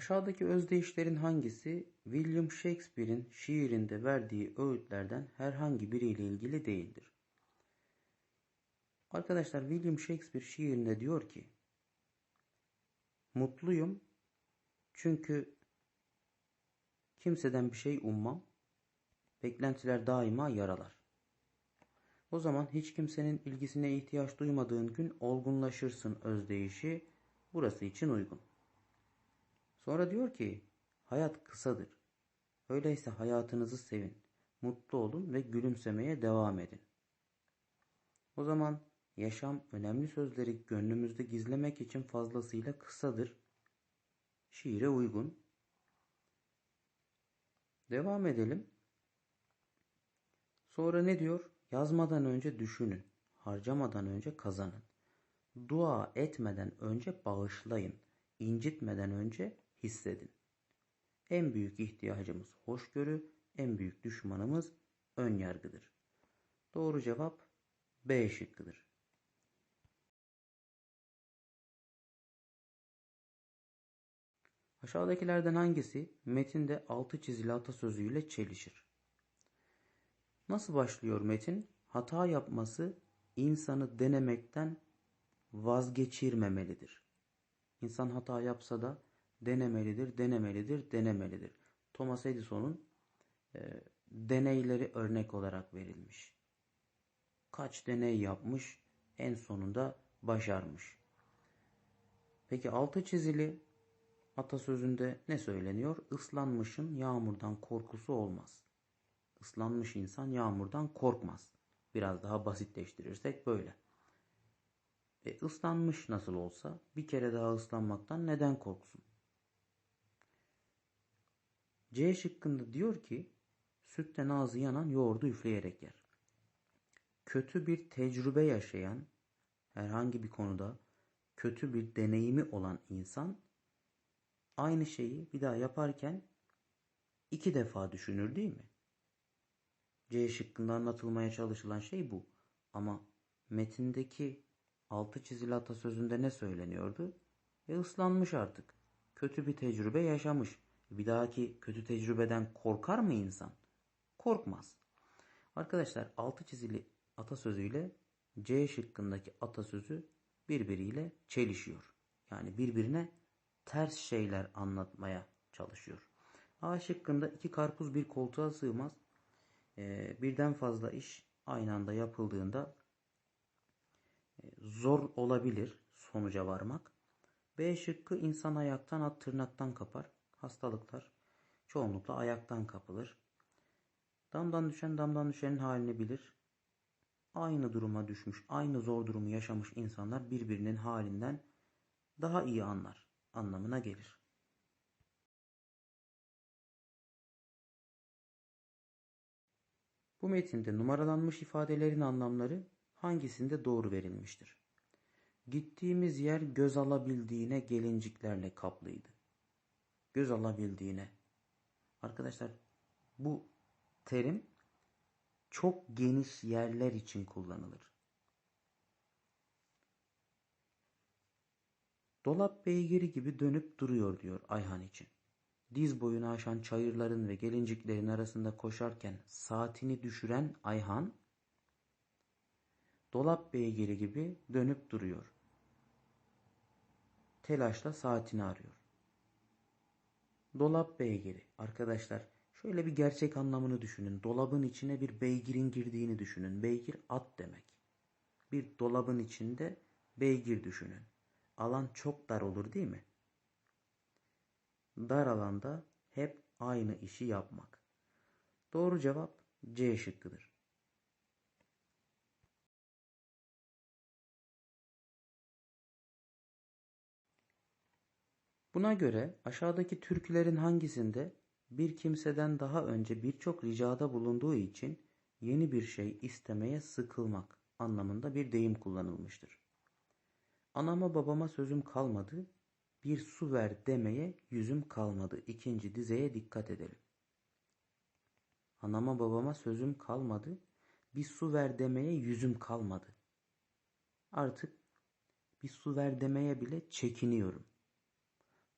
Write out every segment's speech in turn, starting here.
Aşağıdaki özdeyişlerin hangisi William Shakespeare'in şiirinde verdiği öğütlerden herhangi biriyle ilgili değildir? Arkadaşlar William Shakespeare şiirinde diyor ki Mutluyum çünkü kimseden bir şey ummam. Beklentiler daima yaralar. O zaman hiç kimsenin ilgisine ihtiyaç duymadığın gün olgunlaşırsın özdeyişi burası için uygun. Sonra diyor ki hayat kısadır. Öyleyse hayatınızı sevin, mutlu olun ve gülümsemeye devam edin. O zaman yaşam önemli sözleri gönlümüzde gizlemek için fazlasıyla kısadır. Şiire uygun. Devam edelim. Sonra ne diyor? Yazmadan önce düşünün, harcamadan önce kazanın. Dua etmeden önce bağışlayın, incitmeden önce hissedin. En büyük ihtiyacımız hoşgörü, en büyük düşmanımız ön yargıdır. Doğru cevap B şıkkıdır. Aşağıdakilerden hangisi metinde altı çizili atasözüyle çelişir? Nasıl başlıyor metin? Hata yapması insanı denemekten vazgeçirmemelidir. İnsan hata yapsa da denemelidir, denemelidir, denemelidir. Thomas Edison'un e, deneyleri örnek olarak verilmiş. Kaç deney yapmış, en sonunda başarmış. Peki altı çizili atasözünde ne söyleniyor? Islanmışın yağmurdan korkusu olmaz. Islanmış insan yağmurdan korkmaz. Biraz daha basitleştirirsek böyle. E, ıslanmış nasıl olsa bir kere daha ıslanmaktan neden korksun? C şıkkında diyor ki sütten ağzı yanan yoğurdu üfleyerek yer. Kötü bir tecrübe yaşayan herhangi bir konuda kötü bir deneyimi olan insan aynı şeyi bir daha yaparken iki defa düşünür değil mi? C şıkkında anlatılmaya çalışılan şey bu. Ama metindeki altı çizili atasözünde ne söyleniyordu? E ıslanmış artık. Kötü bir tecrübe yaşamış. Bir dahaki kötü tecrübeden korkar mı insan? Korkmaz. Arkadaşlar altı çizili atasözüyle C şıkkındaki atasözü birbiriyle çelişiyor. Yani birbirine ters şeyler anlatmaya çalışıyor. A şıkkında iki karpuz bir koltuğa sığmaz. Ee, birden fazla iş aynı anda yapıldığında e, zor olabilir sonuca varmak. B şıkkı insan ayaktan at tırnaktan kapar. Hastalıklar çoğunlukla ayaktan kapılır. Damdan düşen damdan düşenin halini bilir. Aynı duruma düşmüş, aynı zor durumu yaşamış insanlar birbirinin halinden daha iyi anlar anlamına gelir. Bu metinde numaralanmış ifadelerin anlamları hangisinde doğru verilmiştir? Gittiğimiz yer göz alabildiğine gelinciklerle kaplıydı. Göz alabildiğine. Arkadaşlar bu terim çok geniş yerler için kullanılır. Dolap beygiri gibi dönüp duruyor diyor Ayhan için. Diz boyunu aşan çayırların ve gelinciklerin arasında koşarken saatini düşüren Ayhan, dolap beygiri gibi dönüp duruyor. Telaşla saatini arıyor. Dolap beygiri. Arkadaşlar şöyle bir gerçek anlamını düşünün. Dolabın içine bir beygirin girdiğini düşünün. Beygir at demek. Bir dolabın içinde beygir düşünün. Alan çok dar olur değil mi? Dar alanda hep aynı işi yapmak. Doğru cevap C şıkkıdır. Buna göre aşağıdaki türkülerin hangisinde bir kimseden daha önce birçok ricada bulunduğu için yeni bir şey istemeye sıkılmak anlamında bir deyim kullanılmıştır. Anama babama sözüm kalmadı, bir su ver demeye yüzüm kalmadı. İkinci dizeye dikkat edelim. Anama babama sözüm kalmadı, bir su ver demeye yüzüm kalmadı. Artık bir su ver demeye bile çekiniyorum.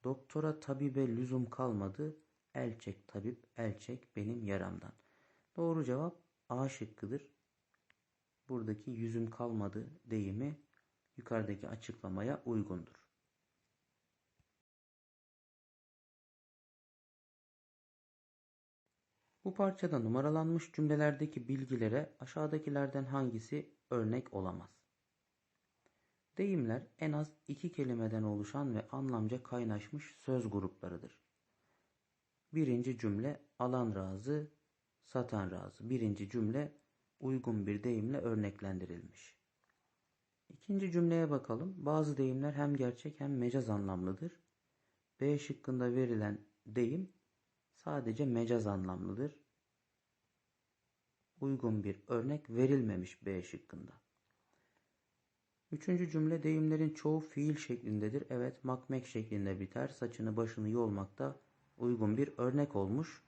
Doktora tabibe lüzum kalmadı. El çek tabip, el çek benim yaramdan. Doğru cevap A şıkkıdır. Buradaki yüzüm kalmadı deyimi yukarıdaki açıklamaya uygundur. Bu parçada numaralanmış cümlelerdeki bilgilere aşağıdakilerden hangisi örnek olamaz? Deyimler en az iki kelimeden oluşan ve anlamca kaynaşmış söz gruplarıdır. Birinci cümle alan razı, satan razı. Birinci cümle uygun bir deyimle örneklendirilmiş. İkinci cümleye bakalım. Bazı deyimler hem gerçek hem mecaz anlamlıdır. B şıkkında verilen deyim sadece mecaz anlamlıdır. Uygun bir örnek verilmemiş B şıkkında. Üçüncü cümle deyimlerin çoğu fiil şeklindedir. Evet makmek şeklinde biter. Saçını başını yolmakta uygun bir örnek olmuş.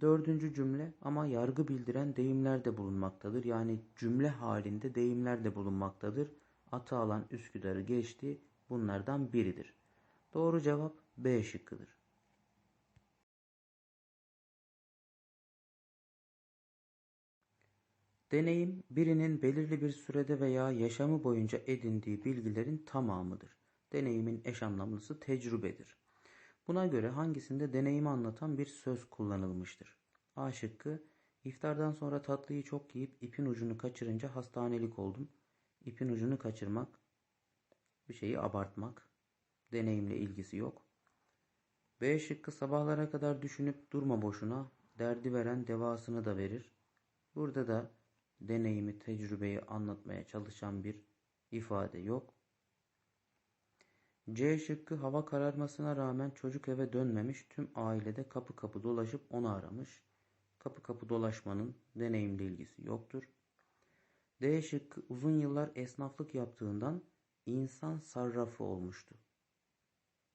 Dördüncü cümle ama yargı bildiren deyimler de bulunmaktadır. Yani cümle halinde deyimler de bulunmaktadır. Atı alan Üsküdar'ı geçti. Bunlardan biridir. Doğru cevap B şıkkıdır. Deneyim, birinin belirli bir sürede veya yaşamı boyunca edindiği bilgilerin tamamıdır. Deneyimin eş anlamlısı tecrübedir. Buna göre hangisinde deneyimi anlatan bir söz kullanılmıştır? A şıkkı, iftardan sonra tatlıyı çok yiyip ipin ucunu kaçırınca hastanelik oldum. İpin ucunu kaçırmak, bir şeyi abartmak, deneyimle ilgisi yok. B şıkkı sabahlara kadar düşünüp durma boşuna, derdi veren devasını da verir. Burada da deneyimi, tecrübeyi anlatmaya çalışan bir ifade yok. C şıkkı hava kararmasına rağmen çocuk eve dönmemiş. Tüm ailede kapı kapı dolaşıp onu aramış. Kapı kapı dolaşmanın deneyimle ilgisi yoktur. D şıkkı uzun yıllar esnaflık yaptığından insan sarrafı olmuştu.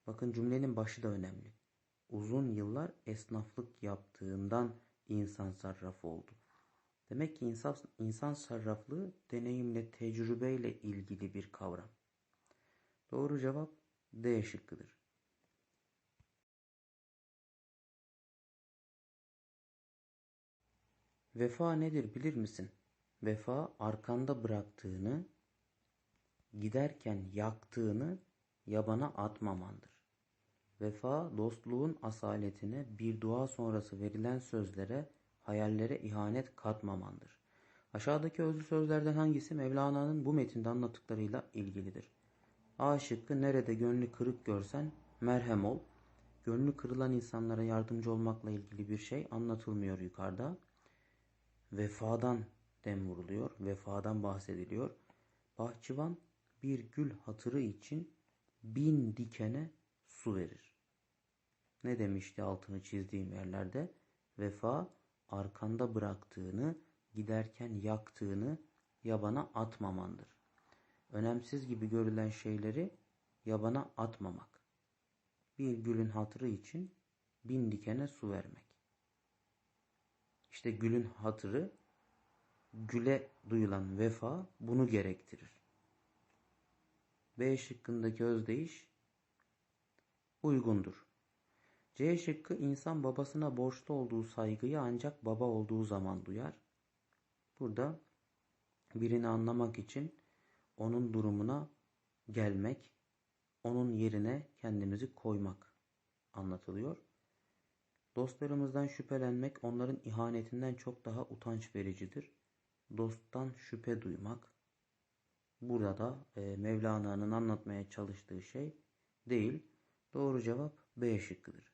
Bakın cümlenin başı da önemli. Uzun yıllar esnaflık yaptığından insan sarrafı oldu. Demek ki insan, insan sarraflığı deneyimle, tecrübeyle ilgili bir kavram. Doğru cevap D şıkkıdır. Vefa nedir bilir misin? Vefa arkanda bıraktığını, giderken yaktığını yabana atmamandır. Vefa dostluğun asaletine bir dua sonrası verilen sözlere hayallere ihanet katmamandır. Aşağıdaki özlü sözlerden hangisi Mevlana'nın bu metinde anlattıklarıyla ilgilidir? A şıkkı nerede gönlü kırık görsen merhem ol. Gönlü kırılan insanlara yardımcı olmakla ilgili bir şey anlatılmıyor yukarıda. Vefadan dem vuruluyor. Vefadan bahsediliyor. Bahçıvan bir gül hatırı için bin dikene su verir. Ne demişti altını çizdiğim yerlerde? Vefa arkanda bıraktığını, giderken yaktığını yabana atmamandır. Önemsiz gibi görülen şeyleri yabana atmamak. Bir gülün hatırı için bin dikene su vermek. İşte gülün hatırı, güle duyulan vefa bunu gerektirir. B şıkkındaki özdeyiş uygundur. C şıkkı insan babasına borçlu olduğu saygıyı ancak baba olduğu zaman duyar. Burada birini anlamak için onun durumuna gelmek, onun yerine kendimizi koymak anlatılıyor. Dostlarımızdan şüphelenmek onların ihanetinden çok daha utanç vericidir. Dosttan şüphe duymak burada da e, Mevlana'nın anlatmaya çalıştığı şey değil. Doğru cevap B şıkkıdır.